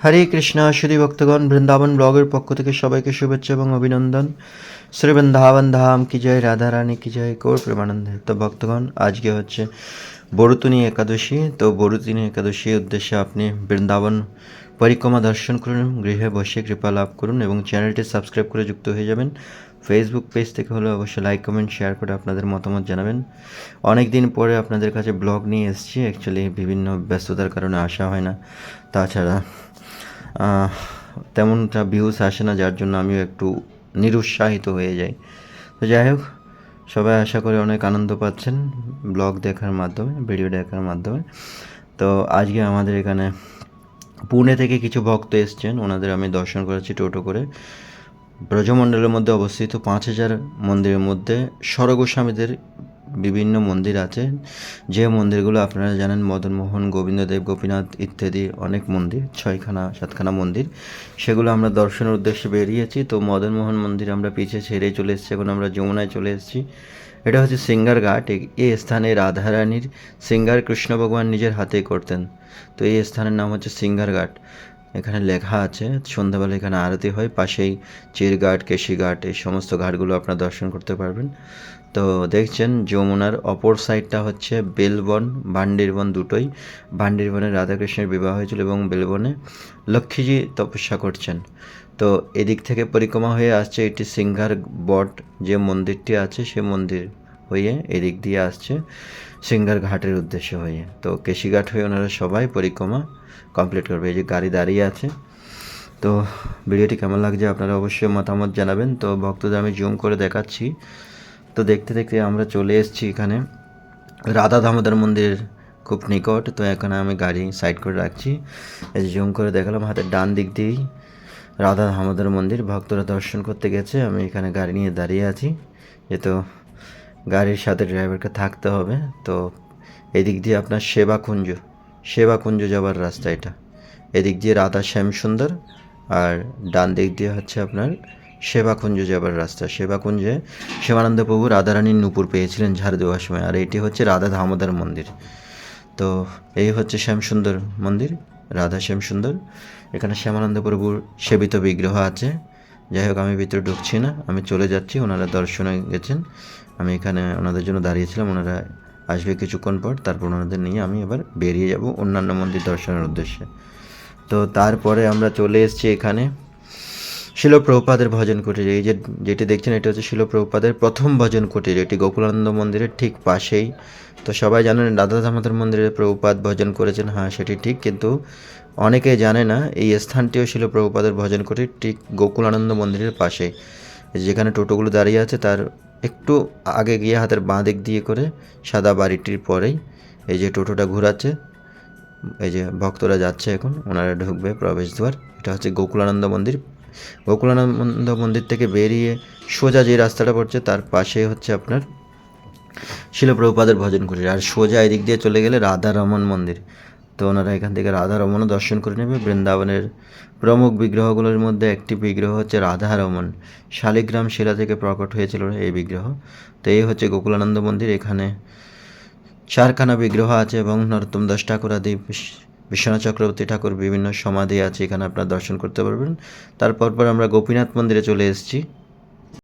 হরে কৃষ্ণা সুধী ভক্তগণ, বৃন্দাবন ব্লগের পক্ষ থেকে সবাইকে শুভেচ্ছা এবং অভিনন্দন। শ্রী বৃন্দাবন ধাম, কি জয় রাধা রানী, কি জয় কৌর প্রেমানন্দে। তো ভক্তগণ, আজকে হচ্ছে বরুতুনি একাদশী। তো বরুতিনী একাদশীর উদ্দেশ্যে আপনি বৃন্দাবন পরিক্রমা দর্শন করুন, গৃহে বসে কৃপা লাভ করুন এবং চ্যানেলটি সাবস্ক্রাইব করে যুক্ত হয়ে যাবেন। ফেসবুক পেজ থেকে হলে অবশ্যই লাইক কমেন্ট শেয়ার করে আপনাদের মতামত জানাবেন। অনেক দিন পরে আপনাদের কাছে ব্লগ নিয়ে এসেছি অ্যাকচুয়ালি বিভিন্ন ব্যস্ততার কারণে আসা হয় না। তাছাড়া তেমনটা ভিউস আসে না, যার জন্য আমিও একটু নিরুৎসাহিত হয়ে যাই। তো যাই হোক, সবাই আশা করে অনেক আনন্দ পাচ্ছেন ব্লগ দেখার মাধ্যমে ভিডিও দেখার মাধ্যমে। তো আজকে আমাদের এখানে পুনে থেকে কিছু ভক্ত এসছেন, ওনাদের আমি দর্শন করেছি টোটো করে। ব্রজমণ্ডলের মধ্যে অবস্থিত পাঁচ হাজার মন্দিরের মধ্যে স্বরগোস্বামীদের বিভিন্ন মন্দির আছে। যে মন্দিরগুলো আপনারা জানেন মদনমোহন গোবিন্দদেব গোপীনাথ ইত্যাদি অনেক মন্দির, ছয়খানা, সাতখানা মন্দির। সেগুলো আমরা দর্শনের উদ্দেশ্যে বেরিয়েছি। তো মদনমোহন মন্দির আমরা পিছিয়ে ছেড়ে চলে এসেছি, এখন আমরা যমুনায় চলে এসেছি। এটা হচ্ছে সিঙ্গার ঘাট। এই স্থানে রাধারানীর সিঙ্গার কৃষ্ণ ভগবান নিজের হাতেই করতেন। তো এই স্থানের নাম হচ্ছে সিঙ্গার ঘাট। এখানে লেখা আছে, সন্ধ্যাবেলা এখানে আরতি হয়, পাশেই চিরঘাট, কেশিঘাট, এই সমস্ত ঘাটগুলো আপনারা দর্শন করতে পারবেন। তো দেখছেন, যমুনার অপর সাইডটা হচ্ছে বেলবন, বান্ডিরবন দুটোই। বান্ডিরবনে রাধাকৃষ্ণের বিবাহ হয়েছিল এবং বেলবনে লক্ষ্মীজি তপস্যা করছেন। তো এদিক থেকে পরিক্রমা হয়ে আসছে এটি সিংহার বট যে মন্দিরটি আছে সে মন্দির হয়ে এদিক দিয়ে আসছে সিঙ্গার ঘাটের উদ্দেশ্য হয়ে। তো কেশিঘাট হয়ে ওনারা সবাই পরিক্রমা কমপ্লিট করবে। এই যে গাড়ি দাঁড়িয়ে আছে। তো ভিডিওটি কেমন লাগছে আপনারা অবশ্যই মতামত জানাবেন। তো ভক্তদের আমি জুম করে দেখাচ্ছি। তো দেখতে দেখতে আমরা চলে এসেছি এখানে রাধা দামোদর মন্দির খুব নিকট। তো এখানে আমি গাড়ি সাইড করে রাখছি। এই জুম করে দেখালাম, হাতের ডান দিক দিয়েই রাধা দামোদর মন্দির। ভক্তরা দর্শন করতে গেছে। আমি এখানে গাড়ি নিয়ে দাঁড়িয়ে আছি। যেহেতু গাড়ির সাথে ড্রাইভারকে থাকতে হবে। তো এদিক দিয়ে আপনার সেবাকুঞ্জ সেবাকুঞ্জ যাওয়ার রাস্তা এটা। এদিক দিয়ে রাধা শ্যাম সুন্দর আর ডান দিক দিয়ে হচ্ছে আপনার সেবাকুঞ্জ যাবার রাস্তা। সেবাকুঞ্জে শিবানন্দ প্রভু রাধারানীর নূপুর পেয়েছিলেন ঝাড় দেওয়ার সময়। আর এটি হচ্ছে রাধা দামোদর মন্দির। তো এই হচ্ছে শ্যামসুন্দর মন্দির, রাধা শ্যামসুন্দর। এখানে শ্যামানন্দ প্রভুর সেবিত বিগ্রহ আছে। যাই হোক, আমি ভিতরে ঢুকছি না। আমি চলে যাচ্ছি, ওনারা দর্শনে গেছেন। আমি এখানে ওনাদের জন্য দাঁড়িয়েছিলাম, ওনারা আসবে কিছুক্ষণ পর, তারপর ওনাদের নিয়ে আমি এবার বেরিয়ে যাব অন্যান্য মন্দির দর্শনের উদ্দেশ্যে। তো তারপরে আমরা চলে এসেছি এখানে। শিলপ্রভুপাদের ভজন কুটির, এই যে যেটি দেখছেন, এটা হচ্ছে শিলপ্রভুপাদের প্রথম ভজন কুটির। এটি গোকুলানন্দ মন্দিরের ঠিক পাশেই। তো সবাই জানেন রাধা দামোদর মন্দিরে প্রভুপাদ ভজন করেছেন। হ্যাঁ সেটি ঠিক, কিন্তু অনেকে জানে না, এই স্থানটিও ছিল প্রভুপাদের ভজন কুটির ঠিক গোকুলানন্দ মন্দিরের পাশে। যেখানে টোটোগুলো দাঁড়িয়ে আছে, তার একটু আগে গিয়ে হাতের বাঁ দিক দিয়ে করে সাদা বাড়িটির পরেই এই যে টোটোটা ঘোরাচ্ছে, এই যে ভক্তরা যাচ্ছে এখন, ওনারা ঢুকবে প্রবেশদ্বার। এটা হচ্ছে গোকুলানন্দ মন্দির গোকুলানন্দ মন্দির থেকে বেরিয়ে সোজা যে রাস্তাটা পড়ছে, তার পাশে হচ্ছে আপনার শিলপ্রভুপাদের ভজন কুটির। আর সোজা এদিক দিয়ে চলে গেলে রাধারমন মন্দির। তো ওনারা এখান থেকে রাধারমনও দর্শন করে নেবে। বৃন্দাবনের প্রমুখ বিগ্রহগুলোর মধ্যে একটি বিগ্রহ হচ্ছে রাধারমন। শালিগ্রাম, শিলা থেকে প্রকট হয়েছিল এই বিগ্রহ। তো এই হচ্ছে গোকুলানন্দ মন্দির। এখানে চারখানা বিগ্রহ আছে এবং নরোত্তম দাস ঠাকুর আদি বিশ্বনাথ চক্রবর্তী ঠাকুর বিভিন্ন সমাধি আছে, এখানে আপনারা দর্শন করতে পারবেন। তারপর পর আমরা গোপীনাথ মন্দিরে চলে এসেছি।